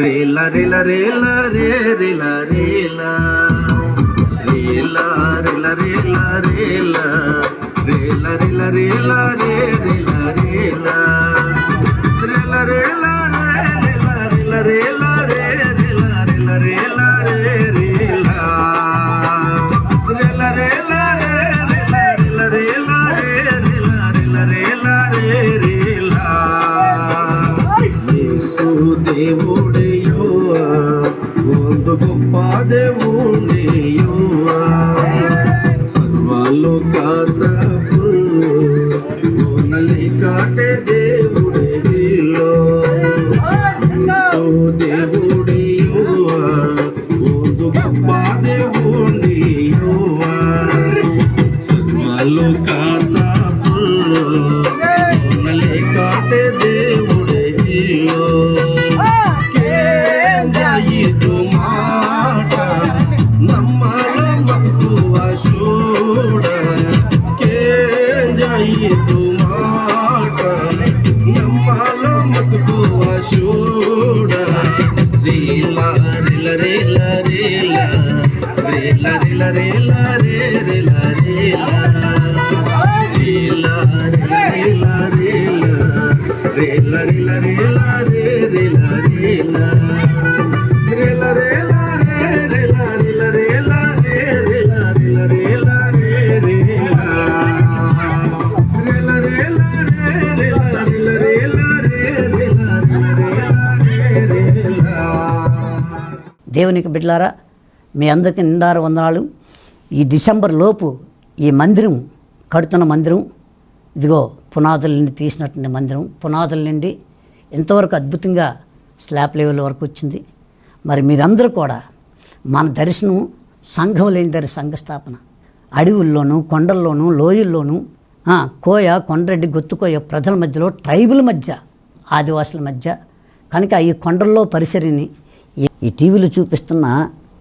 రేల రేల రేల రే రేల రేలా రేలా రేల రేల రేలా రేల రేల రేల రే రేల రేలా రేల రేల రేల రేల రేల రే రేల రేల రేల రే రేలా రేల రేల రేల రేల రేల రే రేల రేల రేల రే రేలా యేసు దేవుడయ్యోవా প্রভু దేవునికి బిడ్డలారా మీ అందరికీ నిండార వందనాలు ఈ డిసెంబర్ లోపు ఈ మందిరం కడుతున్న మందిరం ఇదిగో పునాదుల నుండి తీసినటువంటి మందిరం. పునాదుల నుండి ఎంతవరకు అద్భుతంగా స్లాబ్ లెవెల్ వరకు వచ్చింది. మరి మీరందరూ కూడా మన దర్శనం సంఘం లేని దరి సంఘస్థాపన అడవుల్లోనూ కొండల్లోనూ లోయల్లోనూ కోయ కొండరెడ్డి గొత్తుకోయ ప్రజల మధ్యలో ట్రైబుల్ మధ్య ఆదివాసుల మధ్య కనుక ఈ కొండల్లో పరిసరిని ఈ- ఈ టీవీలో చూపిస్తున్న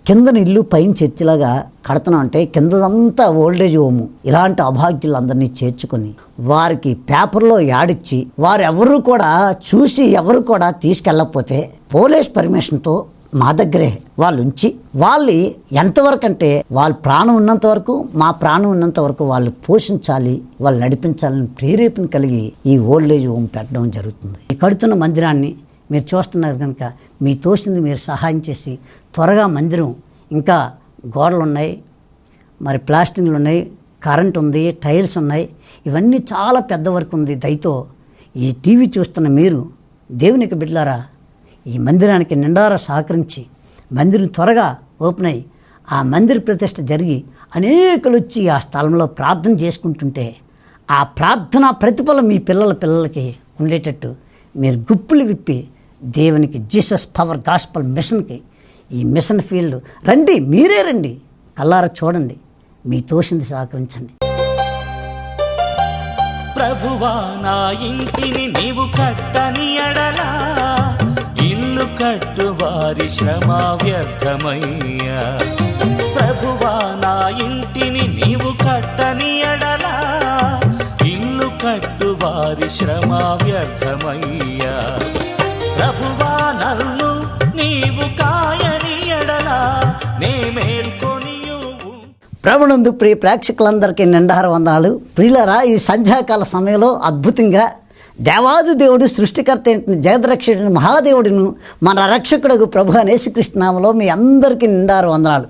కిందన ఇల్లు పైన చర్చిలాగా కడతాం అంటే కిందదంతా ఓల్డేజ్ హోము. ఇలాంటి అభాగ్యులందరినీ చేర్చుకొని వారికి పేపర్లో యాడిచ్చి వారు కూడా చూసి ఎవరు కూడా తీసుకెళ్ళకపోతే పోలీస్ పర్మిషన్తో మా దగ్గరే వాళ్ళు ఉంచి వాళ్ళు ఎంతవరకు అంటే వాళ్ళ ప్రాణం ఉన్నంత వరకు మా ప్రాణం ఉన్నంత వరకు వాళ్ళు పోషించాలి వాళ్ళు నడిపించాలని ప్రేరేపణ కలిగి ఈ ఓల్డేజ్ హోమ్ పెట్టడం జరుగుతుంది. ఈ కడుతున్న మందిరాన్ని మీరు చూస్తున్నారు కనుక మీ తోసింది మీరు సహాయం చేసి త్వరగా మందిరం ఇంకా గోడలు ఉన్నాయి మరి ప్లాస్టింగ్లు ఉన్నాయి కరెంట్ ఉంది టైల్స్ ఉన్నాయి. ఇవన్నీ చాలా పెద్ద వర్క్ ఉంది దయతో ఈ టీవీ చూస్తున్న మీరు దేవునికి బిడ్డలారా ఈ మందిరానికి నిండారా సహకరించి మందిరం త్వరగా ఓపెన్ అయ్యి ఆ మందిర ప్రతిష్ట జరిగి అనేకలు వచ్చి ఆ స్థలంలో ప్రార్థన చేసుకుంటుంటే ఆ ప్రార్థన ప్రతిఫలం మీ పిల్లల పిల్లలకి ఉండేటట్టు మీరు గుప్పులు విప్పి దేవునికి జీసస్ పవర్ గాస్పల్ మిషన్కి ఈ మిషన్ ఫీల్డ్. రండి మీరే రండి. కల్లారా చూడండి. మీ తోసింది సహకరించండి. ప్రభువా నా ఇంటిని నీవు కట్టని అడలా ఇల్లు కట్టు వారి శ్రమ వ్యర్థమయ్యా. ప్రభువా నా ఇంటిని నీవు కట్టని ఎడలా. వారి శ్రమ వ్యర్థమయ్యా. ప్రభువా నన్ను నీవు కా ప్రభునందు ప్రియ ప్రేక్షకులందరికీ నిండార వందనాలు. ప్రియులరా ఈ సంధ్యాకాల సమయంలో అద్భుతంగా దేవాది దేవుడు సృష్టికర్త అయిన మహాదేవుడిను మన రక్షకుడు ప్రభు అనేసుకృష్ణనామలో మీ అందరికీ నిండారు వందనాలు.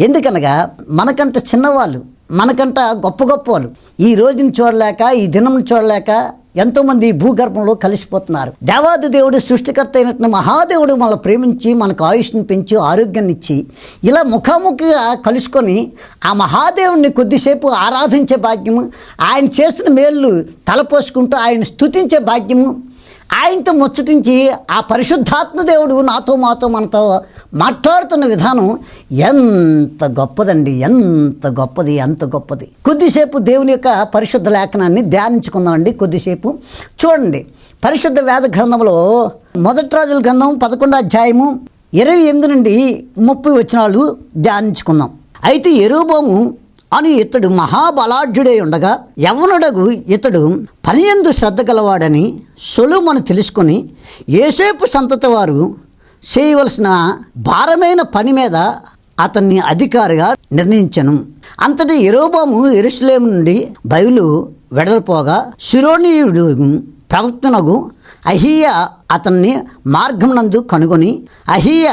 ఎందుకనగా మనకంట చిన్నవాళ్ళు మనకంట గొప్ప గొప్ప వాళ్ళు ఈ రోజుని చూడలేక ఈ దినం చూడలేక ఎంతోమంది భూగర్భంలో కలిసిపోతున్నారు. దేవాది దేవుడు సృష్టికర్త అయినట్టు మహాదేవుడు మనల్ని ప్రేమించి మనకు ఆయుష్ని పెంచి ఆరోగ్యాన్ని ఇచ్చి ఇలా ముఖాముఖిగా కలుసుకొని ఆ మహాదేవుడిని కొద్దిసేపు ఆరాధించే భాగ్యము ఆయన చేసిన మేళ్ళు తలపోసుకుంటూ ఆయన స్థుతించే భాగ్యము ఆయనతో ముచ్చటించి ఆ పరిశుద్ధాత్మ దేవుడు నాతో మాతో మనతో మాట్లాడుతున్న విధానం ఎంత గొప్పదండి ఎంత గొప్పది ఎంత గొప్పది. కొద్దిసేపు దేవుని యొక్క పరిశుద్ధ లేఖనాన్ని ధ్యానించుకుందామండి కొద్దిసేపు. చూడండి పరిశుద్ధ వేద గ్రంథంలో మొదటి రాజుల గ్రంథం పదకొండో అధ్యాయము ఇరవై ఎనిమిది నుండి ముప్పై వచనాలు ధ్యానించుకుందాం. అయితే ఎరుబోము అని ఇతడు మహాబలాఢ్యుడై ఉండగా యవనుడగు ఇతడు పనియందు శ్రద్ధ గలవాడని సొలుమను తెలుసుకొని ఏసేపు సంతతి వారు చేయవలసిన భారమైన పని మీద అతన్ని అధికారిగా నిర్ణయించను. అంతటి ఎరోబాము ఎరుసలేము నుండి బయలు వెడలిపోగా శిరోనీయుడు ప్రవక్తనగు అహియ అతన్ని మార్గమునందు కనుగొని అహియ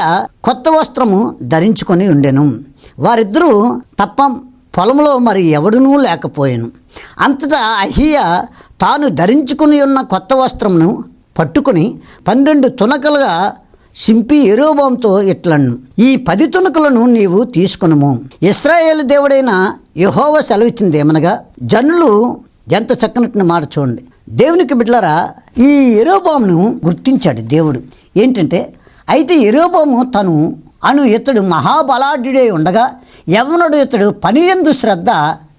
కొత్త వస్త్రము ధరించుకొని ఉండెను. వారిద్దరూ తప్ప పొలంలో మరి ఎవడునూ లేకపోయాను. అంతటా అహియ తాను ధరించుకుని ఉన్న కొత్త వస్త్రమును పట్టుకుని పన్నెండు తునకలుగా సింపి ఎరోబాంతో ఇట్లను ఈ పది తునకలను నీవు తీసుకునుము. ఇస్రాయేల్ దేవుడైన యహోవ సెలవిచ్చింది ఏమనగా జనులు ఎంత చక్కనట్టు మాట చూడండి. దేవునికి బిడ్డలరా ఈ ఎరోబామును గుర్తించాడు దేవుడు. ఏంటంటే అయితే ఎరోబాము తను అను ఇతడు మహాబలాఢ్యుడే ఉండగా యవనుడు ఇతడు పని ఎందు శ్రద్ధ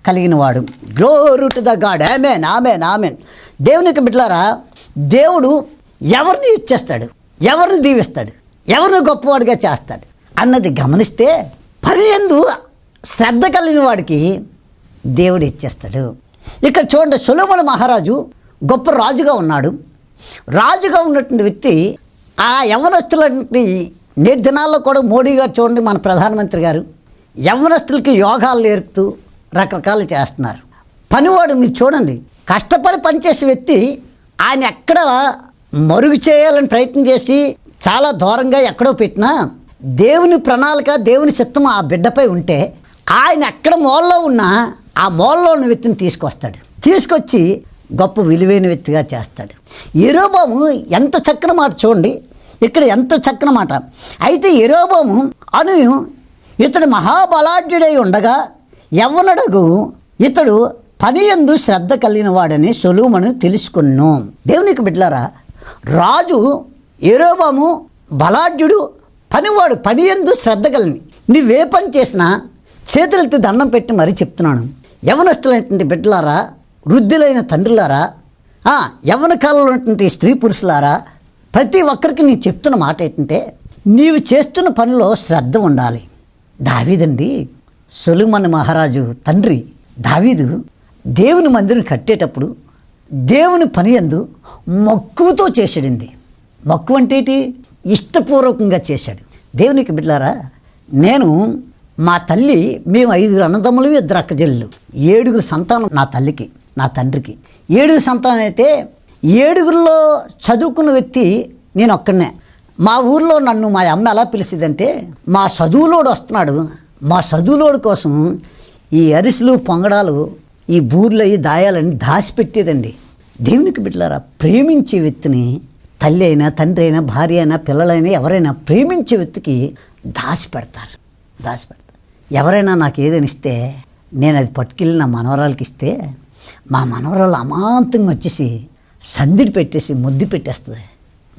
కలిగినవాడు. Glory to the God amen amen amen దేవునికి బిడ్డలారా దేవుడు ఎవరిని ఇచ్చేస్తాడు? ఎవరిని దీవిస్తాడు? ఎవరిని గొప్పవాడిగా చేస్తాడు? అన్నది గమనిస్తే పని ఎందు శ్రద్ధ కలిగిన వాడికి దేవుడు ఇచ్చేస్తాడు. ఇక్కడ చూడండి సొలొమోను మహారాజు గొప్ప రాజుగా ఉన్నాడు. రాజుగా ఉన్నటువంటి వ్యక్తి ఆ యవనస్తులంటి నేటి దినాల్లో కూడా మోడీ గారు చూడండి మన ప్రధానమంత్రి గారు యవనస్తులకి యోగాలు నేర్పుతూ రకరకాలు చేస్తున్నారు. పనివాడు మీరు చూడండి కష్టపడి పనిచేసే వ్యక్తి ఆయన ఎక్కడ మరుగు చేయాలని ప్రయత్నం చేసి చాలా దూరంగా ఎక్కడో పెట్టినా దేవుని ప్రణాళిక దేవుని చిత్తం ఆ బిడ్డపై ఉంటే ఆయన ఎక్కడ మూలలో ఉన్నా ఆ మూలలో ఉన్న వ్యక్తిని తీసుకొస్తాడు. తీసుకొచ్చి గొప్ప విలువైన వ్యక్తిగా చేస్తాడు. ఈరోబాము ఎంత చక్రం మాట చూడండి ఇక్కడ ఎంత చక్కనమాట అయితే ఎరోబోము అను ఇతడు మహాబలాఢ్యుడై ఉండగా యవ్వనుడగు ఇతడు పని ఎందు శ్రద్ధ కలిగిన వాడని సొలుమను తెలుసుకున్నాను దేవునికి బిడ్డలారా రాజు ఏరోబాము బలాఢ్యుడు పనివాడు పని ఎందు శ్రద్ధ కలిగి నువ్వే పని చేసినా చేతులెత్తి దండం పెట్టి మరీ చెప్తున్నాను. యవనస్తులైనటువంటి బిడ్డలారా వృద్ధులైన తండ్రులారా యవన యవ్వన కాలంలో ఉన్నటువంటి స్త్రీ పురుషులారా ప్రతి ఒక్కరికి నేను చెప్తున్న మాట ఏంటంటే నీవు చేస్తున్న పనిలో శ్రద్ధ ఉండాలి. దావీదండి సొలుమన్ మహారాజు తండ్రి దావీదు దేవుని మందిరం కట్టేటప్పుడు దేవుని పని ఎందు మక్కువతో చేశాడండి. మక్కువ అంటే ఏంటి? ఇష్టపూర్వకంగా చేశాడు. దేవునికి బిడ్డారా నేను మా తల్లి మేము ఐదుగురు అన్నదమ్ములు ఇద్దరు అక్కజల్లు ఏడుగురు సంతానం నా తల్లికి నా తండ్రికి. ఏడుగురు సంతానం అయితే ఏడుగురిలో చదువుకున్న వ్యక్తి నేను ఒక్కనే మా ఊర్లో నన్ను మా అమ్మ ఎలా పిలిచిందంటే మా చదువులోడు వస్తున్నాడు. మా చదువులోడు కోసం ఈ అరిసెలు పొంగడాలు ఈ బూర్లు అవి దాయాలని దాచిపెట్టేదండి. దేవునికి బిడ్డలారా ప్రేమించే వ్యక్తిని తల్లి అయినా తండ్రి అయినా భార్య అయినా పిల్లలైనా ఎవరైనా ప్రేమించే వ్యక్తికి దాచిపెడతారు. దాచిపెడతారు. ఎవరైనా నాకు ఏదైనా ఇస్తే నేను అది పట్టుకెళ్ళి నా మనవరాలకి ఇస్తే మా మనవరాలు అమాంతంగా వచ్చేసి సందిడి పెట్టేసి ముద్దు పెట్టేస్తుంది.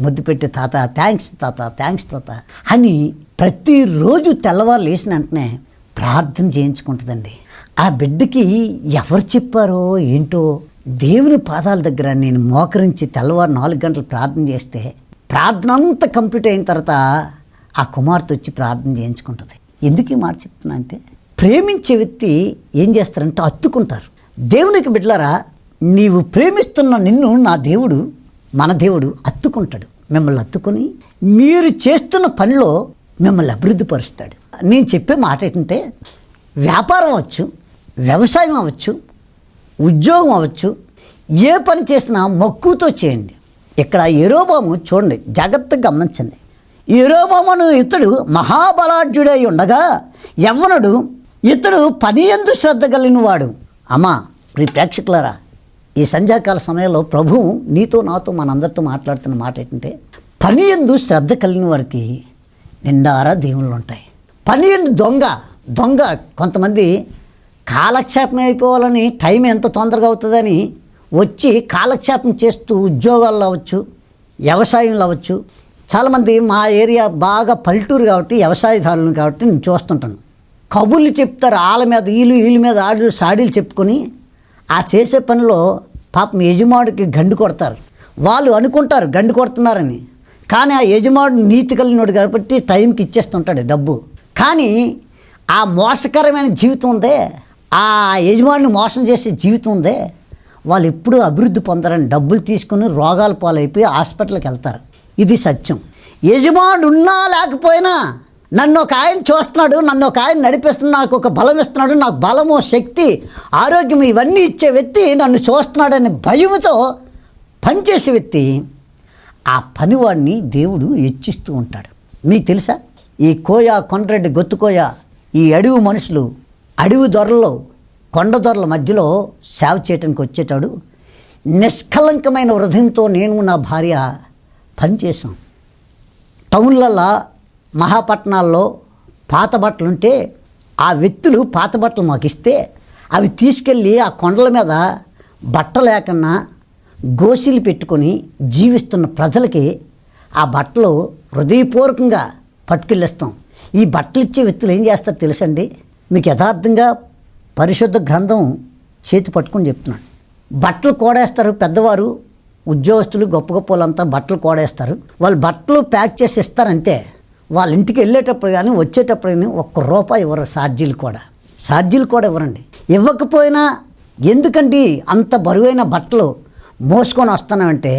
ముద్దు పెట్టి తాత థ్యాంక్స్ తాత థ్యాంక్స్ తాత అని ప్రతిరోజు తెల్లవారు లేచిన వెంటనే ప్రార్థన చేయించుకుంటుందండి. ఆ బిడ్డకి ఎవరు చెప్పారో ఏంటో దేవుని పాదాల దగ్గర నేను మోకరించి తెల్లవారు నాలుగు గంటలు ప్రార్థన చేస్తే ప్రార్థన అంతా కంప్లీట్ అయిన తర్వాత ఆ కుమార్తె వచ్చి ప్రార్థన చేయించుకుంటుంది. ఎందుకు ఈ మాట చెప్తున్నా అంటే ప్రేమించే వ్యక్తి ఏం చేస్తారంటే అత్తుకుంటారు. దేవునికి బిడ్డలారా నీవు ప్రేమిస్తున్న నిన్ను నా దేవుడు మన దేవుడు అత్తుకుంటాడు. మిమ్మల్ని అత్తుకొని మీరు చేస్తున్న పనిలో మిమ్మల్ని అభివృద్ధి పరుస్తాడు. నేను చెప్పే మాట ఏంటంటే వ్యాపారం అవ్వచ్చు వ్యవసాయం అవ్వచ్చు ఉద్యోగం అవ్వచ్చు ఏ పని చేసినా మక్కువతో చేయండి. ఇక్కడ ఎరోబాము చూడండి జాగ్రత్తగా గమనించండి. ఎరోబామును ఇతడు మహాబలాఢ్యుడై ఉండగా యవ్వనుడు ఇతడు పని ఎందు శ్రద్ధ కలిగిన వాడు అమ్మా ప్రి ప్రేక్షకులరా ఈ సంధ్యాకాల సమయంలో ప్రభువు నీతో నాతో మనందరితో మాట్లాడుతున్న మాట ఏంటంటే పని ఎందు శ్రద్ధ కలిగిన వారికి నిండారా దేవుళ్ళు ఉంటాయి. పని ఎందు దొంగ దొంగ కొంతమంది కాలక్షేపం అయిపోవాలని టైం ఎంత తొందరగా అవుతుందని వచ్చి కాలక్షేపం చేస్తూ ఉద్యోగాల్లో అవ్వచ్చు వ్యవసాయంలో అవ్వచ్చు. చాలామంది మా ఏరియా బాగా పల్లెటూరు కాబట్టి వ్యవసాయదారులు కాబట్టి నేను చూస్తుంటాను. కబుర్లు చెప్తారు వాళ్ళ మీద వీళ్ళు వీళ్ళ మీద ఆడు సాడీలు చెప్పుకొని ఆ చేసే పనిలో పాపం యజమానుడికి గండు కొడతారు. వాళ్ళు అనుకుంటారు గండు కొడుతున్నారని. కానీ ఆ యజమానుడు నీతి కలిగినోడు కాబట్టి టైంకి ఇచ్చేస్తుంటాడు డబ్బు. కానీ ఆ మోసకరమైన జీవితం ఉందే ఆ యజమానుని మోసం చేసే జీవితం ఉందే వాళ్ళు ఎప్పుడూ అభివృద్ధి పొందరని డబ్బులు తీసుకుని రోగాల పాలైపోయి హాస్పిటల్కి వెళ్తారు. ఇది సత్యం. యజమానుడు ఉన్నా లేకపోయినా నన్ను ఒక ఆయన చూస్తున్నాడు నన్ను ఒక ఆయన నడిపిస్తున్నాడు నాకు ఒక బలం ఇస్తున్నాడు నాకు బలము శక్తి ఆరోగ్యం ఇవన్నీ ఇచ్చే వ్యక్తి నన్ను చూస్తున్నాడనే భయముతో పనిచేసే వ్యక్తి. ఆ పనివాడిని దేవుడు హెచ్చిస్తూ ఉంటాడు. మీకు తెలుసా? ఈ కోయ కొండరెడ్డి గొత్తుకోయ ఈ అడవి మనుషులు అడవి దొరల్లో కొండ దొరల మధ్యలో సేవ చేయటానికి వచ్చేటాడు. నిష్కలంకమైన హృదయంతో నేను నా భార్య పనిచేసాం టౌన్లలో మహాపట్నాల్లో పాత బట్టలు ఉంటే ఆ వ్యక్తులు పాత బట్టలు మాకు ఇస్తే అవి తీసుకెళ్ళి ఆ కొండల మీద బట్ట లేకన్నా గోసీలు పెట్టుకొని జీవిస్తున్న ప్రజలకి ఆ బట్టలు హృదయపూర్వకంగా పట్టుకెళ్ళిస్తాం. ఈ బట్టలు ఇచ్చే వ్యక్తులు ఏం చేస్తారో తెలుసండి? మీకు యథార్థంగా పరిశుద్ధ గ్రంథం చేతి పట్టుకొని చెప్తున్నాను బట్టలు కోడేస్తారు పెద్దవారు ఉద్యోగస్తులు గొప్ప గొప్ప వాళ్ళంతా బట్టలు కోడేస్తారు. వాళ్ళు బట్టలు ప్యాక్ చేసి ఇస్తారంతే. వాళ్ళ ఇంటికి వెళ్ళేటప్పుడు కానీ వచ్చేటప్పుడు కానీ ఒక్క రూపాయి ఇవ్వరు ఛార్జీలు కూడా. ఛార్జీలు కూడా ఇవ్వరండి. ఇవ్వకపోయినా ఎందుకండి అంత బరువైన బట్టలు మోసుకొని వస్తానంటే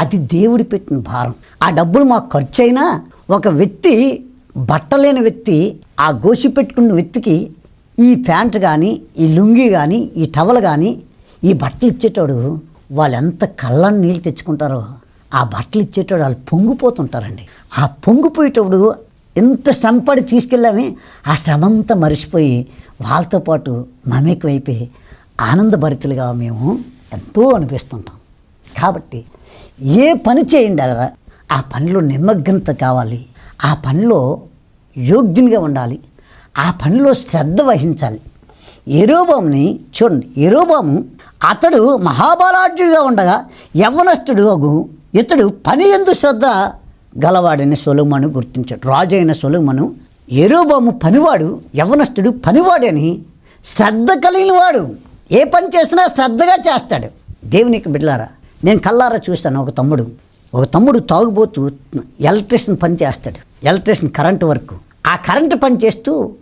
అది దేవుడి పెట్టిన భారం. ఆ డబ్బులు మాకు ఖర్చు అయినా ఒక వ్యక్తి బట్టలేని వ్యక్తి ఆ గోసి పెట్టుకున్న వ్యక్తికి ఈ ప్యాంట్ కానీ ఈ లుంగి కానీ ఈ టవల్ కానీ ఈ బట్టలు ఇచ్చేటోడు వాళ్ళు ఎంత కళ్ళని నీళ్ళు తెచ్చుకుంటారో. ఆ బట్టలు ఇచ్చేటోడు వాళ్ళు పొంగిపోతుంటారండి. ఆ పొంగిపోయేటప్పుడు ఎంత శ్రమపడి తీసుకెళ్ళామే ఆ శ్రమ అంతా మరిచిపోయి వాళ్ళతో పాటు మమేకమైపోయి ఆనందభరితులుగా మేము ఎంతో అనిపిస్తుంటాం. కాబట్టి ఏ పని చేయండి అలా ఆ పనిలో నిమగ్నత కావాలి. ఆ పనిలో యోగ్యునిగా ఉండాలి. ఆ పనిలో శ్రద్ధ వహించాలి. ఎరోబాముని చూడండి ఎరోబాము అతడు మహాబలాఢ్యుడిగా ఉండగా యవ్వనస్తుడు అగు ఇతడు పని ఎందు శ్రద్ధ గలవాడని సొలుమను గుర్తించాడు. రాజు అయిన సొలుమను ఎరోబాము పనివాడు యవ్వనస్తుడు పనివాడని శ్రద్ధ కలిగినవాడు ఏ పని చేసినా శ్రద్ధగా చేస్తాడు. దేవునికి బిడ్డలారా నేను కల్లారా చూశాను ఒక తమ్ముడు. ఒక తమ్ముడు తాగుబోతూ ఎలక్ట్రిషన్ పని చేస్తాడు. Electrician current work. ఆ కరెంటు పని చేస్తూ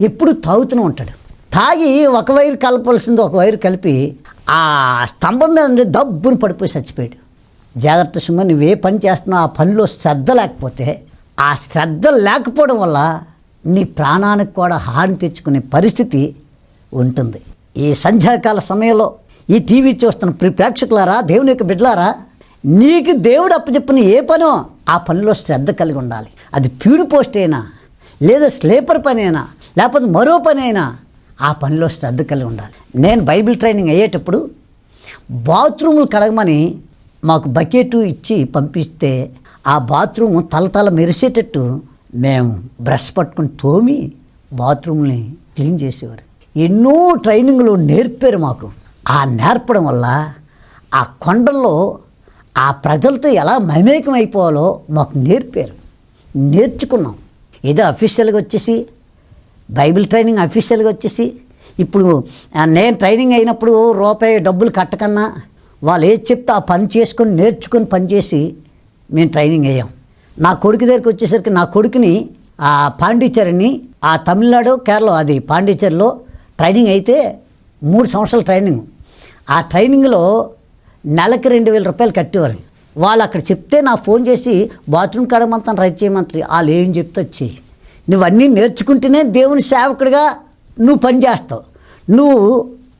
ఎప్పుడు తాగుతూనే ఉంటాడు. తాగి ఒక వైరు కలపాల్సింది ఒక వైరు కలిపి ఆ స్తంభం మీద నుండి దబ్బుని పడిపోయి చచ్చిపోయాడు. జాగ్రత్త సుమ నువ్వే పని చేస్తున్నావు ఆ పనిలో శ్రద్ధ లేకపోతే ఆ శ్రద్ధ లేకపోవడం వల్ల నీ ప్రాణానికి కూడా హాని తెచ్చుకునే పరిస్థితి ఉంటుంది. ఈ సంధ్యాకాల సమయంలో ఈ టీవీ చూస్తున్న ప్రి ప్రేక్షకులారా దేవుని యొక్క బిడ్డలారా నీకు దేవుడు అప్పచెప్పిన ఏ పనో ఆ పనిలో శ్రద్ధ కలిగి ఉండాలి. అది ప్యూర్ పోస్ట్ అయినా లేదా స్లీపర్ పని అయినా లేకపోతే మరో పని అయినా ఆ పనిలో శ్రద్ధ కలిగి ఉండాలి. నేను బైబిల్ ట్రైనింగ్ అయ్యేటప్పుడు బాత్రూములు కడగమని మాకు బకెట్ ఇచ్చి పంపిస్తే ఆ బాత్రూమ్ తలతల మెరిసేటట్టు మేము బ్రష్ పట్టుకుని తోమి బాత్రూమ్ని క్లీన్ చేసేవారు. ఎన్నో ట్రైనింగ్లు నేర్పారు మాకు. ఆ నేర్పడం వల్ల ఆ కొండల్లో ఆ ప్రజలతో ఎలా మమేకం అయిపోవాలో మాకు నేర్పారు. నేర్చుకున్నాం. ఏదో అఫీషియల్గా వచ్చేసి బైబిల్ ట్రైనింగ్ అఫీషియల్గా వచ్చేసి ఇప్పుడు నేను ట్రైనింగ్ అయినప్పుడు రూపాయి డబ్బులు కట్టకన్నా వాళ్ళు ఏది చెప్తే ఆ పని చేసుకొని నేర్చుకొని పని చేసి మేము ట్రైనింగ్ అయ్యాం. నా కొడుకు దగ్గరికి వచ్చేసరికి నా కొడుకుని ఆ పాండిచ్చేరిని ఆ తమిళనాడు కేరళ అది పాండిచ్చేరిలో ట్రైనింగ్ అయితే మూడు సంవత్సరాల ట్రైనింగ్. ఆ ట్రైనింగ్లో నెలకి రెండు వేల రూపాయలు కట్టేవారు. వాళ్ళు అక్కడ చెప్తే నాకు ఫోన్ చేసి బాత్రూమ్ కడమంతా రైట్ చేయమంటారు వాళ్ళు ఏం చెప్తే వచ్చి నువ్వు అన్నీ నేర్చుకుంటేనే దేవుని సేవకుడిగా నువ్వు పని చేస్తావు. నువ్వు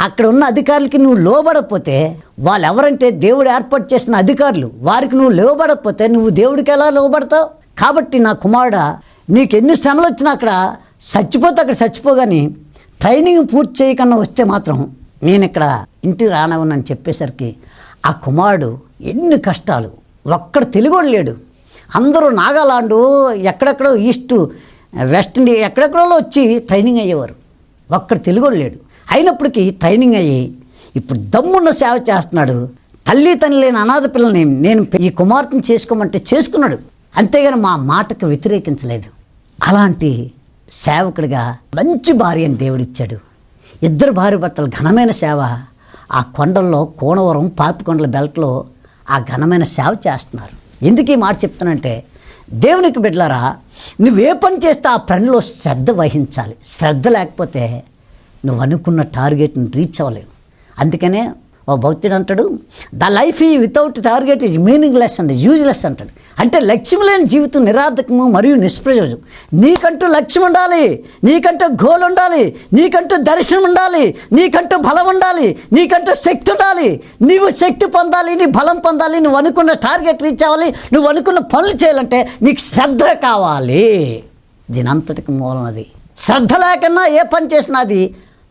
అక్కడ ఉన్న అధికారులకి నువ్వు లోబడకపోతే వాళ్ళు ఎవరంటే దేవుడు ఏర్పాటు చేసిన అధికారులు వారికి నువ్వు లోబడకపోతే నువ్వు దేవుడికి ఎలా లోబడతావు? కాబట్టి నా కుమారుడు నీకు ఎన్ని శ్రమలు వచ్చినా అక్కడ చచ్చిపోతే అక్కడ చచ్చిపోగాని ట్రైనింగ్ పూర్తి చేయకుండా వస్తే మాత్రం నేను ఇక్కడ ఇంటికి రానవనని చెప్పేసరికి ఆ కుమారుడు ఎన్ని కష్టాలు. ఒక్కడ తెలుగోడు లేడు. అందరూ నాగాలాండు ఎక్కడెక్కడో ఈస్ట్ వెస్ట్ ఇండియా ఎక్కడెక్కడో వచ్చి ట్రైనింగ్ అయ్యేవారు. ఒక్కడ తెలుగోడు లేడు. అయినప్పటికీ ట్రైనింగ్ అయ్యి ఇప్పుడు దమ్మున్న సేవ చేస్తున్నాడు. తల్లి తండ్రి లేని అనాథ పిల్లల్ని నేను ఈ కుమార్తెను చేసుకోమంటే చేసుకున్నాడు. అంతేగాని మా మాటకు వ్యతిరేకించలేదు. అలాంటి సేవకుడిగా మంచి భార్యను దేవుడిచ్చాడు. ఇద్దరు భార్య భర్తల ఘనమైన సేవ ఆ కొండల్లో కోనవరం పాపికొండల బెల్ట్లో ఆ ఘనమైన సేవ చేస్తున్నారు. ఎందుకు ఈ మాట చెప్తానంటే దేవునికి బిడ్డలారా నువ్వే పని చేస్తే ఆ పనిలో శ్రద్ధ వహించాలి. శ్రద్ధ లేకపోతే నువ్వు అనుకున్న టార్గెట్ని రీచ్ అవ్వలేవు. అందుకనే ఓ భక్తుడు అంటాడు ద లైఫ్ ఈ without target is meaningless and useless అంటాడు. అంటే లక్ష్యం లేని జీవితం నిరాధకము మరియు నిష్ప్రయోజనం. నీకంటూ లక్ష్యం ఉండాలి నీకంటూ గోల్ ఉండాలి నీకంటూ దర్శనం ఉండాలి నీకంటూ బలం ఉండాలి నీకంటూ శక్తి ఉండాలి. నీవు శక్తి పొందాలి నీ బలం పొందాలి నువ్వు అనుకున్న టార్గెట్ రీచ్ అవ్వాలి నువ్వు అనుకున్న పనులు చేయాలంటే నీకు శ్రద్ధ కావాలి. దీనంతటికి మూలం అది శ్రద్ధ లేకన్నా ఏ పని చేసినా అది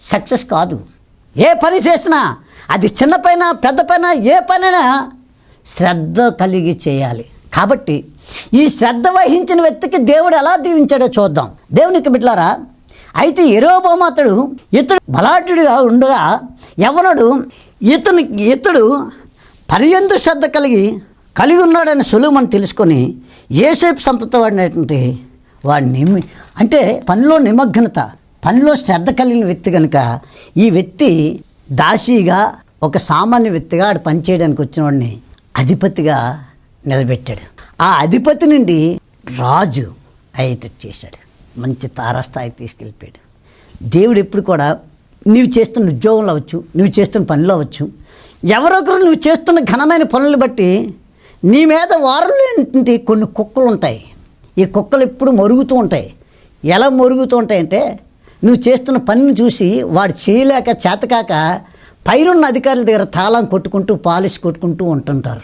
సక్సెస్ కాదు. ఏ పని చేసినా అది చిన్నపైన పెద్దపైన పెద్ద పైన ఏ పనైనా శ్రద్ధ కలిగి చేయాలి. కాబట్టి ఈ శ్రద్ధ వహించిన వ్యక్తికి దేవుడు ఎలా దీవించాడో చూద్దాం. దేవునికి బిడ్లారా అయితే ఎరోబోమాతడు ఇతడు బలాఢ్యుడిగా ఉండగా యవనుడు ఇతని ఇతడు పర్యందు శ్రద్ధ కలిగి కలిగి ఉన్నాడని సులువుమని తెలుసుకొని ఏసేపు సంతత వాడినటువంటి వాడిని అంటే పనిలో నిమగ్నత పనిలో శ్రద్ధ కలిగిన వ్యక్తి కనుక ఈ వ్యక్తి దాసీగా ఒక సామాన్య వ్యక్తిగా ఆడు పనిచేయడానికి వచ్చిన వాడిని అధిపతిగా నిలబెట్టాడు. ఆ అధిపతి నుండి రాజు అయ్యేటట్టు చేశాడు. మంచి తారాస్థాయికి తీసుకెళ్ళిపోయాడు. దేవుడు ఎప్పుడు కూడా నువ్వు చేస్తున్న ఉద్యోగంలో అవ్వచ్చు నువ్వు చేస్తున్న పనిలో అవ్వచ్చు ఎవరొకరు నువ్వు చేస్తున్న ఘనమైన పనులు బట్టి నీ మీద వారులేంటి కొన్ని కుక్కలు ఉంటాయి ఈ కుక్కలు ఎప్పుడు మరుగుతూ ఉంటాయి. ఎలా మరుగుతూ ఉంటాయంటే నువ్వు చేస్తున్న పనిని చూసి వాడు చేయలేక చేతకాక పైరున్న అధికారుల దగ్గర తాళం కొట్టుకుంటూ పాలిష్ కొట్టుకుంటూ ఉంటుంటారు.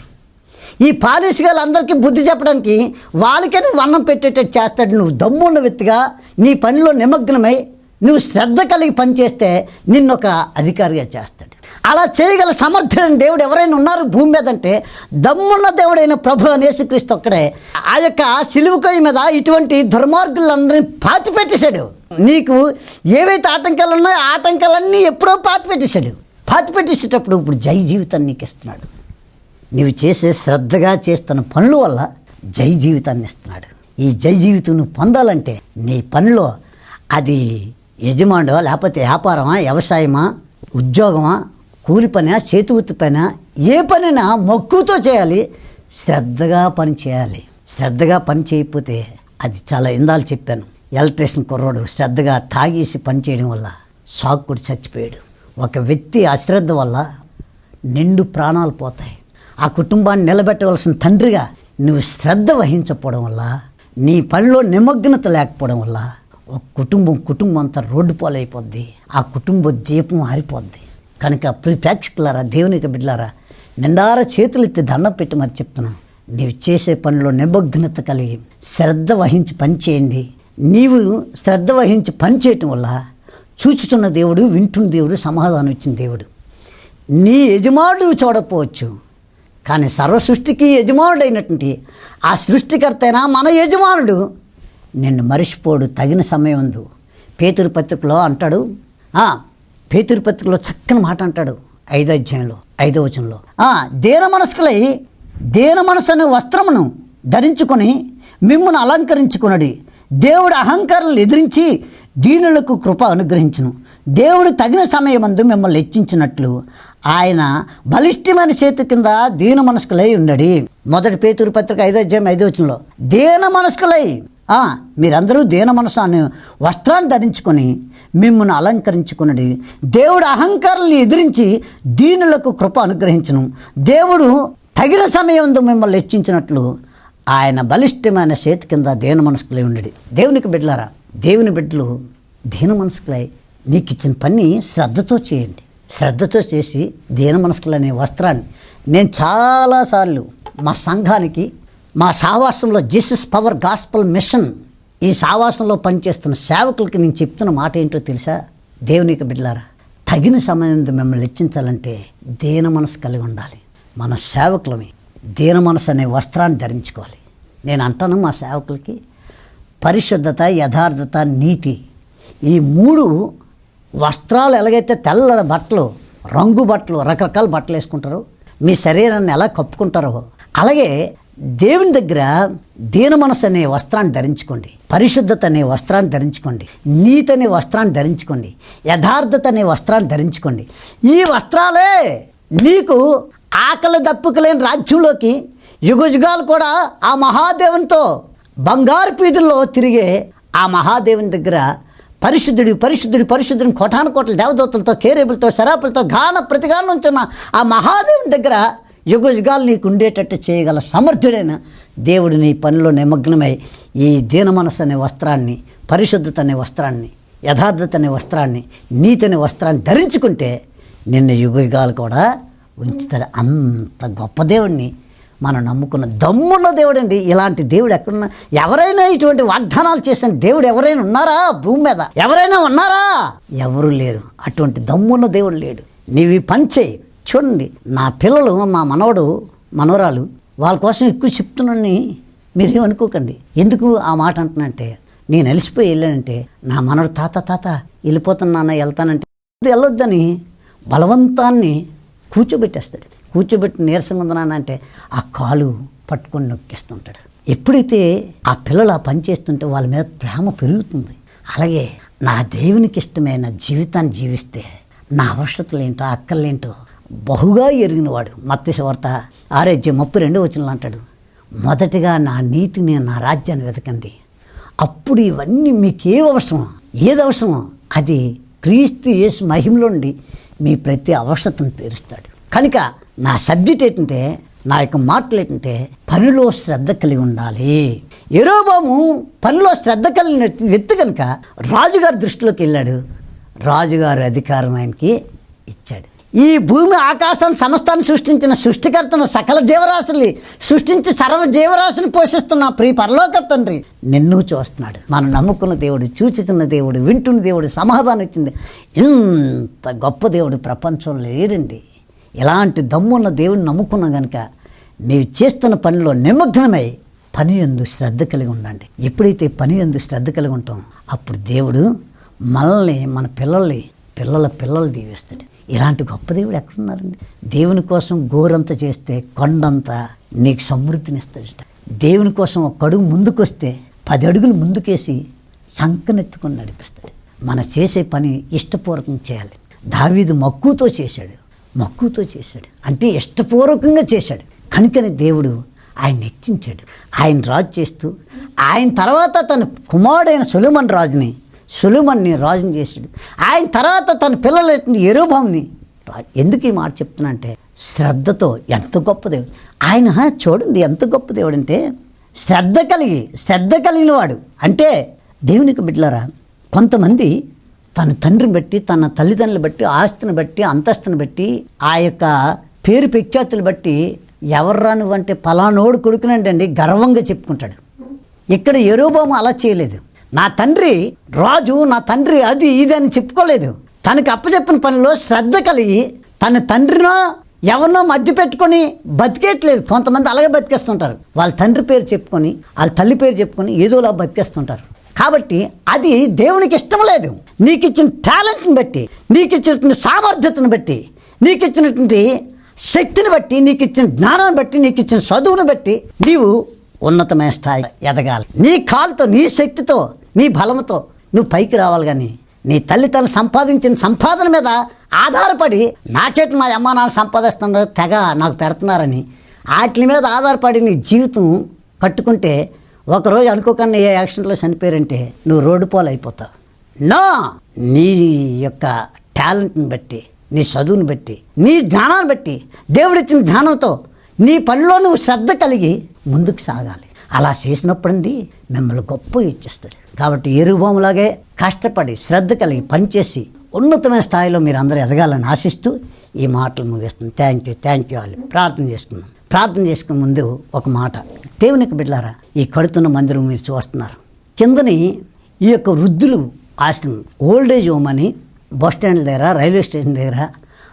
ఈ పాలిష్ అందరికీ బుద్ధి చెప్పడానికి వాళ్ళకైనా వన్నం పెట్టేటట్టు చేస్తాడు. నువ్వు దమ్మున్న వ్యక్తిగా నీ పనిలో నిమగ్నమై నువ్వు శ్రద్ధ కలిగి పనిచేస్తే నిన్నొక అధికారిగా చేస్తాడు. అలా చేయగల సమర్థుడైన దేవుడు ఎవరైనా ఉన్నారు భూమి మీద అంటే దమ్మున్న దేవుడైన ప్రభు అనేసుక్రీస్తు ఒక్కడే. ఆ యొక్క సిలువుకొయ్య మీద ఇటువంటి దుర్మార్గులందరినీ పాతి పెట్టేశాడు నీకు ఏవైతే ఆటంకాలు ఉన్నాయో ఆటంకాలన్నీ ఎప్పుడో పాతి పెట్టేశాడు. పాతి పెట్టేసేటప్పుడు ఇప్పుడు జై జీవితాన్ని నీకు ఇస్తున్నాడు. నువ్వు చేసే శ్రద్ధగా చేస్తున్న పనుల వల్ల జై జీవితాన్ని ఇస్తున్నాడు. ఈ జై జీవితం నువ్వు పొందాలంటే నీ పనిలో అది యజమానుడో లేకపోతే వ్యాపారమా వ్యవసాయమా ఉద్యోగమా కూలి పనా చేతి పైన ఏ పనైనా మక్కువతో చేయాలి శ్రద్ధగా పని చేయాలి. శ్రద్ధగా పని చేయకపోతే అది చాలా ఇందాలు చెప్పాను. ఎలక్ట్రీషియన్ కుర్రోడు శ్రద్ధగా తాగేసి పని చేయడం వల్ల సాకుడు చచ్చిపోయాడు. ఒక వ్యక్తి అశ్రద్ధ వల్ల నిండు ప్రాణాలు పోతాయి. ఆ కుటుంబాన్ని నిలబెట్టవలసిన తండ్రిగా నువ్వు శ్రద్ధ వహించకపోవడం వల్ల నీ పనిలో నిమగ్నత లేకపోవడం వల్ల ఒక కుటుంబం కుటుంబం అంతా రోడ్డు పాలైపోద్ది. ఆ కుటుంబ దీపం ఆరిపోద్ది. కనుక ప్రి ప్రేక్షకులారా దేవునికి బిడ్డలారా నిండార చేతులు ఎత్తి దండం పెట్టి మరి చెప్తున్నాను. నీవు చేసే పనిలో నిమగ్నత కలిగి శ్రద్ధ వహించి పని చేయండి. నీవు శ్రద్ధ వహించి పని చేయటం వల్ల చూచుతున్న దేవుడు వింటున్న దేవుడు సమాధానం ఇచ్చిన దేవుడు. నీ యజమానుడు చూడకపోవచ్చు కానీ సర్వ సృష్టికి యజమానుడైనటువంటి ఆ సృష్టికర్త అయినా మన యజమానుడు నిన్ను మరిచిపోడు తగిన సమయం ఉంది పేతురు పత్రికలో అంటాడు "ఆ, పేతురు పత్రికలో చక్కని మాట అంటాడు ఐదో అధ్యాయంలో ఐదో వచనంలో దేన మనస్కులై దేన మనసు అనే వస్త్రమును ధరించుకొని మిమ్మల్ని అలంకరించుకున్నది దేవుడు అహంకారాలను ఎదిరించి దీనులకు కృప అనుగ్రహించును. దేవుడు తగిన సమయమందు మిమ్మల్ని హెచ్చించినట్లు ఆయన బలిష్టమైన చేతి కింద దీన మనస్కులై ఉండడి. మొదటి పేతురు పత్రిక ఐదో అధ్యాయం ఐదో వచనంలో దీన మనస్కులై మీరందరూ దీన మనసు అనే వస్త్రాన్ని ధరించుకొని మిమ్మల్ని అలంకరించుకున్నది దేవుడు అహంకారాలను ఎదిరించి దీనులకు కృప అనుగ్రహించను. దేవుడు తగిన సమయం మిమ్మల్ని హెచ్చించినట్లు ఆయన బలిష్టమైన చేతి కింద దేన మనసుకులై ఉండేది దేవునికి బిడ్డలారా దేవుని బిడ్డలు దీన మనసుకులై నీకు ఇచ్చిన పని శ్రద్ధతో చేయండి. శ్రద్ధతో చేసి దీన మనసుకులనే వస్త్రాన్ని నేను చాలాసార్లు మా సంఘానికి మా సావాసంలో జీసస్ పవర్ గాస్పల్ మిషన్ ఈ సావాసంలో పనిచేస్తున్న సేవకులకి నేను చెప్తున్న మాట ఏంటో తెలుసా? దేవునికి బిడ్డలారా తగిన సమయం మిమ్మల్ని హెచ్చించాలంటే దీన మనసు కలిగి ఉండాలి. మన సేవకులమే. దీన మనసు అనే వస్త్రాన్ని ధరించుకోవాలి. నేను అంటాను మా సేవకులకి పరిశుద్ధత యథార్థత నీతి ఈ మూడు వస్త్రాలు ఎలాగైతే తెల్ల బట్టలు రంగు బట్టలు రకరకాల బట్టలు వేసుకుంటారు మీ శరీరాన్ని ఎలా కప్పుకుంటారో అలాగే దేవుని దగ్గర దీన మనసు అనే వస్త్రాన్ని ధరించుకోండి. పరిశుద్ధత అనే వస్త్రాన్ని ధరించుకోండి. నీతి అనే వస్త్రాన్ని ధరించుకోండి. యథార్థత అనే వస్త్రాన్ని ధరించుకోండి. ఈ వస్త్రాలే నీకు ఆకలి దప్పుకలేని రాజ్యంలోకి యుగయుగాలు కూడా ఆ మహాదేవునితో బంగారు పీదుల్లో తిరిగే ఆ మహాదేవుని దగ్గర పరిశుద్ధుడి పరిశుద్ధుడి పరిశుద్ధుని కోటాను కోట్ల దేవదూతలతో కేరేబులతో శరాపులతో గాన ప్రతిగాన ఉంచున్న ఆ మహాదేవుని దగ్గర యుగజుగాలు నీకు ఉండేటట్టు చేయగల సమర్థుడైన దేవుడు నీ పనిలో నిమగ్నమై ఈ దీన మనసు అనే వస్త్రాన్ని పరిశుద్ధత అనే వస్త్రాన్ని యథార్థత అనే వస్త్రాన్ని నీతి అనే వస్త్రాన్ని ధరించుకుంటే నిన్న యుగజుగాలు కూడా ఉంచుతాడు అంత గొప్ప దేవుడిని మనం నమ్ముకున్న దమ్మున్న దేవుడు అండి ఇలాంటి దేవుడు ఎక్కడున్నా ఎవరైనా ఇటువంటి వాగ్దానాలు చేసిన దేవుడు ఎవరైనా ఉన్నారా భూమి మీద? ఎవరైనా ఉన్నారా? ఎవరు లేరు. అటువంటి దమ్మున్న దేవుడు లేడు. నీవి ఈ పని చేయి. చూడండి నా పిల్లలు మా మనవడు మనవరాలు వాళ్ళ కోసం ఎక్కువ చెప్తున్నానని మీరేమనుకోకండి. ఎందుకు ఆ మాట అంటున్నంటే నేను అలిసిపోయి వెళ్ళానంటే నా మనవడు తాత తాత వెళ్ళిపోతున్నాను వెళ్తానంటే వెళ్ళొద్దని బలవంతాన్ని కూర్చోబెట్టేస్తాడు. కూర్చోబెట్టి నీరసంగా ఉందనా అంటే ఆ కాలు పట్టుకొని నొక్కేస్తుంటాడు. ఎప్పుడైతే ఆ పిల్లలు ఆ పని చేస్తుంటే వాళ్ళ మీద ప్రేమ పెరుగుతుంది. అలాగే నా దేవునికి ఇష్టమైన జీవితాన్ని జీవిస్తే నా అవసరతలు ఏంటో అక్కర్లేంటో బహుగా ఎరిగినవాడు. మత్స్యవార్త ఆరోగ్యం ముప్పై రెండో వచ్చిన అంటాడు మొదటిగా నా నీతిని నా రాజ్యాన్ని వెతకండి. అప్పుడు ఇవన్నీ మీకు ఏ అవసరం? ఏది అవసరం? అది క్రీస్తు యేసు మహిమలో నుండి మీ ప్రతి అవసరతను తీరుస్తాడు. కనుక నా సబ్జెక్ట్ ఏంటంటే నా యొక్క మాటలు ఏంటంటే పనిలో శ్రద్ధ కలిగి ఉండాలి. ఎరోబాము పనిలో శ్రద్ధ కలిగిన వ్యక్తి కనుక రాజుగారి దృష్టిలోకి వెళ్ళాడు. రాజుగారి అధికారం ఆయనకి ఇచ్చాడు. ఈ భూమి ఆకాశాన్ని సమస్తాన్ని సృష్టించిన సృష్టికర్తను సకల జీవరాశుల్ని సృష్టించి సర్వ జీవరాశిని పోషిస్తున్న ప్రియ పరలోక తండ్రి నిన్ను చూస్తున్నాడు. మనం నమ్ముకున్న దేవుడు చూచుతున్న దేవుడు వింటున్న దేవుడు సమాధానం ఇచ్చింది. ఇంత గొప్ప దేవుడు ప్రపంచంలో లేరండి. ఇలాంటి దమ్మున్న దేవుడిని నమ్ముకున్నా కనుక నీవు చేస్తున్న పనిలో నిమగ్నమై పని ఎందు శ్రద్ధ కలిగి ఉండండి. ఎప్పుడైతే పని ఎందు శ్రద్ధ కలిగి ఉంటాం అప్పుడు దేవుడు మనల్ని మన పిల్లల్ని పిల్లల పిల్లలు దీవిస్తాడు. ఇలాంటి గొప్ప దేవుడు ఎక్కడున్నారండి? దేవుని కోసం గోరంత చేస్తే కొండంత నీకు సమృద్ధినిస్తాడట దేవుని కోసం ఒక అడుగు ముందుకొస్తే పది అడుగులు ముందుకేసి సంకనెత్తుకొని నడిపిస్తాడు. మన చేసే పని ఇష్టపూర్వకం చేయాలి. దావీదు మక్కువతో చేశాడు. మక్కువతో చేశాడు. అంటే ఇష్టపూర్వకంగా చేశాడు. కనుకని దేవుడు ఆయన హెచ్చించాడు ఆయన రాజు చేస్తూ ఆయన తర్వాత తన కుమారుడైన సులుమన్ రాజుని సులుమన్ని రాజుని చేశాడు. ఆయన తర్వాత తన పిల్లలు ఎరుభంని ఎందుకు ఈ మాట చెప్తున్నానంటే శ్రద్ధతో ఎంత గొప్ప దేవుడు. ఆయన చూడండి ఎంత గొప్ప దేవుడు అంటే శ్రద్ధ కలిగి శ్రద్ధ కలిగిన వాడు అంటే దేవునికి బిడ్డలరా కొంతమంది తన తండ్రిని బట్టి తన తల్లిదండ్రులు బట్టి ఆస్తిని బట్టి అంతస్తుని బట్టి ఆ యొక్క పేరు ప్రఖ్యాతులు బట్టి ఎవర్రా నువ్వంటే పలానోడు కొడుకునండి గర్వంగా చెప్పుకుంటాడు. ఇక్కడ ఎరోబాము అలా చేయలేదు. నా తండ్రి రాజు నా తండ్రి అది ఇది అని చెప్పుకోలేదు. తనకి అప్పచెప్పిన పనిలో శ్రద్ధ కలిగి తన తండ్రినో ఎవరినో మధ్య పెట్టుకొని బతికేయట్లేదు. కొంతమంది అలాగే బతికేస్తుంటారు. వాళ్ళ తండ్రి పేరు చెప్పుకొని వాళ్ళ తల్లి పేరు చెప్పుకొని ఏదోలా బతికేస్తుంటారు. కాబట్టి అది దేవునికి ఇష్టం లేదు. నీకు ఇచ్చిన టాలెంట్ని బట్టి నీకు ఇచ్చినటువంటి సామర్థ్యతను బట్టి నీకు ఇచ్చినటువంటి శక్తిని బట్టి నీకు ఇచ్చిన జ్ఞానాన్ని బట్టి నీకు ఇచ్చిన చదువును బట్టి నీవు ఉన్నతమైన స్థాయి ఎదగాలి. నీ కాలుతో నీ శక్తితో నీ బలంతో నువ్వు పైకి రావాలి కానీ నీ తల్లిదండ్రులు సంపాదించిన సంపాదన మీద ఆధారపడి నాకేటి మా అమ్మ నాన్న సంపాదిస్తున్నారు తెగ నాకు పెడుతున్నారని వాటి మీద ఆధారపడి నీ జీవితం కట్టుకుంటే ఒకరోజు అనుకోకుండా ఏ యాక్సిడెంట్లో చనిపోయారంటే నువ్వు రోడ్డు పోలు అయిపోతావు. నో! నీ యొక్క టాలెంట్ని బట్టి నీ చదువుని బట్టి నీ జ్ఞానాన్ని బట్టి దేవుడిచ్చిన జ్ఞానంతో నీ పనిలో నువ్వు శ్రద్ధ కలిగి ముందుకు సాగాలి. అలా చేసినప్పుడండి మిమ్మల్ని గొప్ప ఇచ్చేస్తాడు కాబట్టి ఎరుభూమిలాగే కష్టపడి శ్రద్ధ కలిగి పనిచేసి ఉన్నతమైన స్థాయిలో మీరు అందరూ ఎదగాలని ఆశిస్తూ ఈ మాటలు ముగిస్తుంది థ్యాంక్ యూ థ్యాంక్ యూ వాళ్ళు ప్రార్థన చేసుకున్నాం ప్రార్థన చేసుకునే ముందు ఒక మాట. దేవునికి బిడ్డారా ఈ కడుతున్న మందిరం మీరు చూస్తున్నారు. కిందని ఈ యొక్క వృద్ధులు ఆశ్రమం. ఓల్డేజ్ హోమ్ అని బస్ స్టాండ్ దగ్గర రైల్వే స్టేషన్ దగ్గర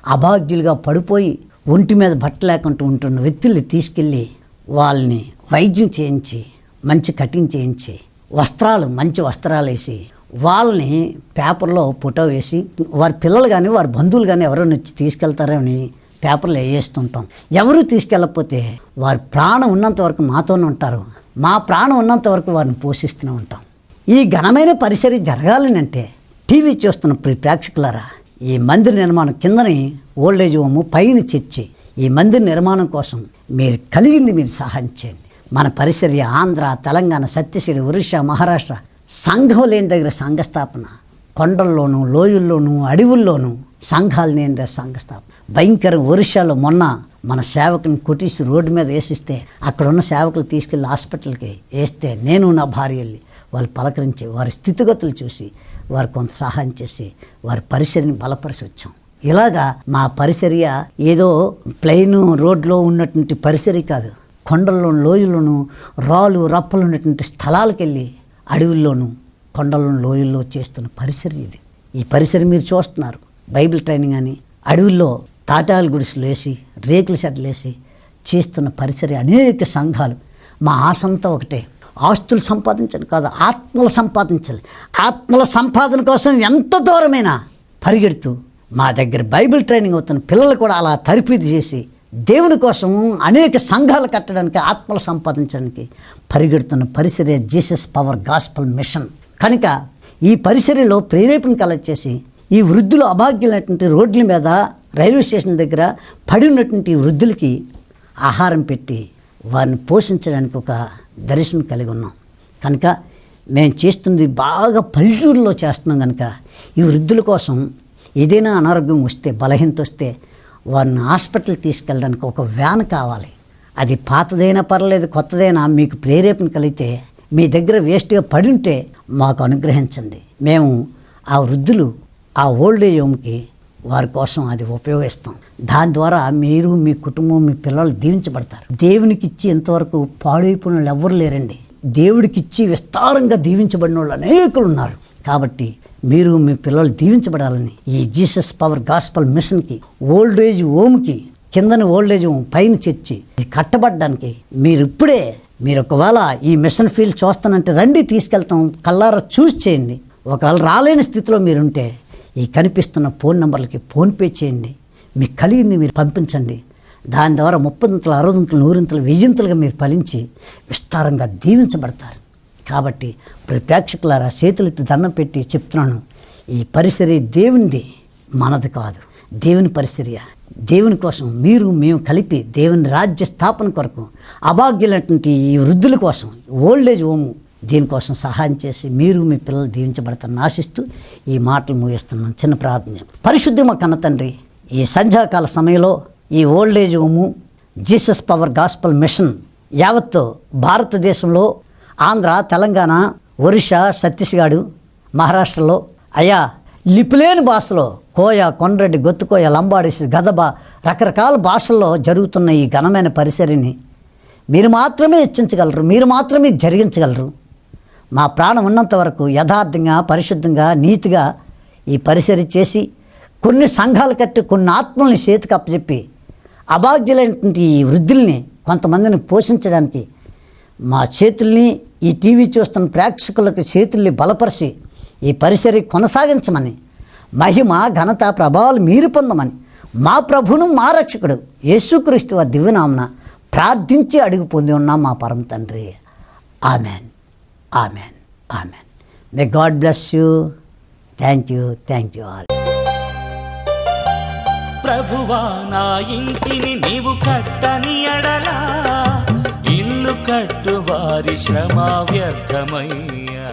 అభాగ్యులుగా పడిపోయి ఒంటి మీద బట్ట లేకుండా ఉంటున్న వ్యక్తుల్ని తీసుకెళ్ళి వాళ్ళని వైద్యం చేయించి మంచి కటింగ్ చేయించి వస్త్రాలు మంచి వస్త్రాలు వేసి వాళ్ళని పేపర్లో ఫోటో వేసి వారి పిల్లలు కానీ వారి బంధువులు కానీ ఎవరైనా వచ్చి తీసుకెళ్తారని పేపర్లో వేస్తుంటాం. ఎవరు తీసుకెళ్ళకపోతే వారి ప్రాణం ఉన్నంత వరకు మాతోనే ఉంటారు. మా ప్రాణం ఉన్నంత వరకు వారిని పోషిస్తూనే ఉంటాం. ఈ ఘనమైన పరిసరి జరగాలని అంటే టీవీ చూస్తున్న ప్రి ప్రేక్షకులారా ఈ మందిర నిర్మాణం కిందని ఓల్డేజ్ హోము పైన చర్చి. ఈ మందిర నిర్మాణం కోసం మీరు కలిగింది మీరు సహాయం చేయండి. మన పరిసరి ఆంధ్ర తెలంగాణ సత్యశ్రీ ఒరిస్సా మహారాష్ట్ర సంఘం లేని దగ్గర సంఘ స్థాపన కొండల్లోనూ లోయల్లోనూ అడవుల్లోనూ సంఘాలు లేని దగ్గర సంఘ స్థాపన భయంకర ఒరిస్సాలో మొన్న మన సేవకుని కొట్టేసి రోడ్డు మీద వేసిస్తే అక్కడ ఉన్న సేవకులు తీసుకెళ్ళి హాస్పిటల్కి వేస్తే నేను నా భార్య వెళ్ళి వాళ్ళు పలకరించి వారి స్థితిగతులు చూసి వారు కొంత సహాయం చేసి వారి పరిసరిని బలపరిచి వచ్చాం ఇలాగా మా పరిసర్య ఏదో ప్లెయిన్ రోడ్లో ఉన్నటువంటి పరిసరి కాదు కొండల్లో లోయల్లోనూ రాళ్ళు రప్పలు ఉన్నటువంటి స్థలాలకు వెళ్ళి అడవుల్లోనూ కొండల్లో లోయల్లో చేస్తున్న పరిసరి ఇది. ఈ పరిసరి మీరు చూస్తున్నారు. బైబిల్ ట్రైనింగ్ అని అడవుల్లో తాటాల గుడిసెలు వేసి రేకుల షెడ్లు వేసి చేస్తున్న పరిసరి అనేక సంఘాలు. మా ఆశంతా ఒకటే. ఆస్తులు సంపాదించండి కాదు ఆత్మలు సంపాదించాలి. ఆత్మల సంపాదన కోసం ఎంత దూరమైనా పరిగెడుతూ మా దగ్గర బైబిల్ ట్రైనింగ్ అవుతున్న పిల్లలు కూడా అలా తరిపిది చేసి దేవుని కోసం అనేక సంఘాలు కట్టడానికి ఆత్మలు సంపాదించడానికి పరిగెడుతున్న పరిసరే జీసస్ పవర్ గాస్పల్ మిషన్. కనుక ఈ పరిసరలో ప్రేరేపణ కలెక్ట్ చేసి ఈ వృద్ధులు అభాగ్యులైనటువంటి రోడ్ల మీద రైల్వే స్టేషన్ దగ్గర పడి ఉన్నటువంటి వృద్ధులకి ఆహారం పెట్టి వారిని పోషించడానికి ఒక దర్శనం కలిగి ఉన్నాం. కనుక మేము చేస్తుంది బాగా పల్లెటూరులో చేస్తున్నాం కనుక ఈ వృద్ధుల కోసం ఏదైనా అనారోగ్యం వస్తే బలహీనత వస్తే వారిని హాస్పిటల్ తీసుకెళ్ళడానికి ఒక వ్యాన్ కావాలి. అది పాతదైనా పర్లేదు కొత్తదైనా మీకు ప్రేరేపణ కలిగితే మీ దగ్గర వేస్ట్గా పడి ఉంటే మాకు అనుగ్రహించండి. మేము ఆ వృద్ధులు ఆ ఓల్డేజ్ హోమ్కి వారి కోసం అది ఉపయోగిస్తాం. దాని ద్వారా మీరు మీ కుటుంబం మీ పిల్లలు దీవించబడతారు. దేవునికి ఇచ్చి ఇంతవరకు పాడైపోయిన వాళ్ళు ఎవ్వరు లేరండి. దేవుడికి ఇచ్చి విస్తారంగా దీవించబడిన వాళ్ళు అనేకులు ఉన్నారు కాబట్టి మీరు మీ పిల్లలు దీవించబడాలని ఈ జీసస్ పవర్ గాస్పల్ మిషన్కి ఓల్డ్ ఏజ్ హోమ్కి కిందని ఓల్డ్ ఏజ్ హోమ్ పైన చర్చి ఇది కట్టబడడానికి మీరు ఇప్పుడే మీరు ఒకవేళ ఈ మిషన్ ఫీల్డ్ చూస్తానంటే రండి తీసుకెళ్తాం కల్లారా చూసి చేయండి. ఒకవేళ రాలేని స్థితిలో మీరుంటే ఈ కనిపిస్తున్న ఫోన్ నెంబర్లకి ఫోన్పే చేయండి. మీకు కలిగింది మీరు పంపించండి. దాని ద్వారా ముప్పదంతలు అరవదంతలు నూరింతలు వెయ్యింతలుగా మీరు ఫలించి విస్తారంగా దీవించబడతారు. కాబట్టి ప్రేక్షకులారా చేతులెత్తి దండం పెట్టి చెప్తున్నాను ఈ పరిసరి దేవునిది మనది కాదు దేవుని పరిసర్య. దేవుని కోసం మీరు మేము కలిపి దేవుని రాజ్య స్థాపన కొరకు అభాగ్యులటువంటి ఈ వృద్ధుల కోసం ఓల్డేజ్ హోము దీనికోసం సహాయం చేసి మీరు మీ పిల్లలు దీవించబడతారని ఆశిస్తూ ఈ మాటలు ముగిస్తున్నాను. చిన్న ప్రార్థన. పరిశుద్ధి మా కన్న తండ్రి ఈ సంధ్యాకాల సమయంలో ఈ old age home Jesus Power Gospel Mission యావత్తు భారతదేశంలో ఆంధ్ర తెలంగాణ ఒరిస్సా ఛత్తీస్గఢ్ మహారాష్ట్రలో అయ్యా లిపిలేని భాషలో కోయ కొండ్రెడ్డి గొత్తుకోయ లంబాడిసి గదబ రకరకాల భాషల్లో జరుగుతున్న ఈ ఘనమైన పరిసరిని మీరు మాత్రమే హెచ్చించగలరు మీరు మాత్రమే జరిగించగలరు. మా ప్రాణం ఉన్నంత వరకు యథార్థంగా పరిశుద్ధంగా నీతిగా ఈ పరిసరి చేసి కొన్ని సంఘాలు కట్టి కొన్ని ఆత్మల్ని చేతికి అప్పచెప్పి అభాగ్యులైనటువంటి ఈ వృద్ధుల్ని కొంతమందిని పోషించడానికి మా చేతుల్ని ఈ టీవీ చూస్తున్న ప్రేక్షకులకు చేతుల్ని బలపరిచి ఈ పరిసరి కొనసాగించమని మహిమ ఘనత ప్రభావాలు మీరు పొందమని మా ప్రభును మా రక్షకుడు యేసుక్రీస్తు వారి దివ్యనామన ప్రార్థించి అడుగు పొంది ఉన్నాం మా పరమ తండ్రి. Amen. Amen. Amen. May God bless you thank you thank you all ప్రభువా నా ఇంటిని నీవు కట్టని అడలా. ఇల్లు కట్టువారి శ్రమ వ్యర్థమయ్యా.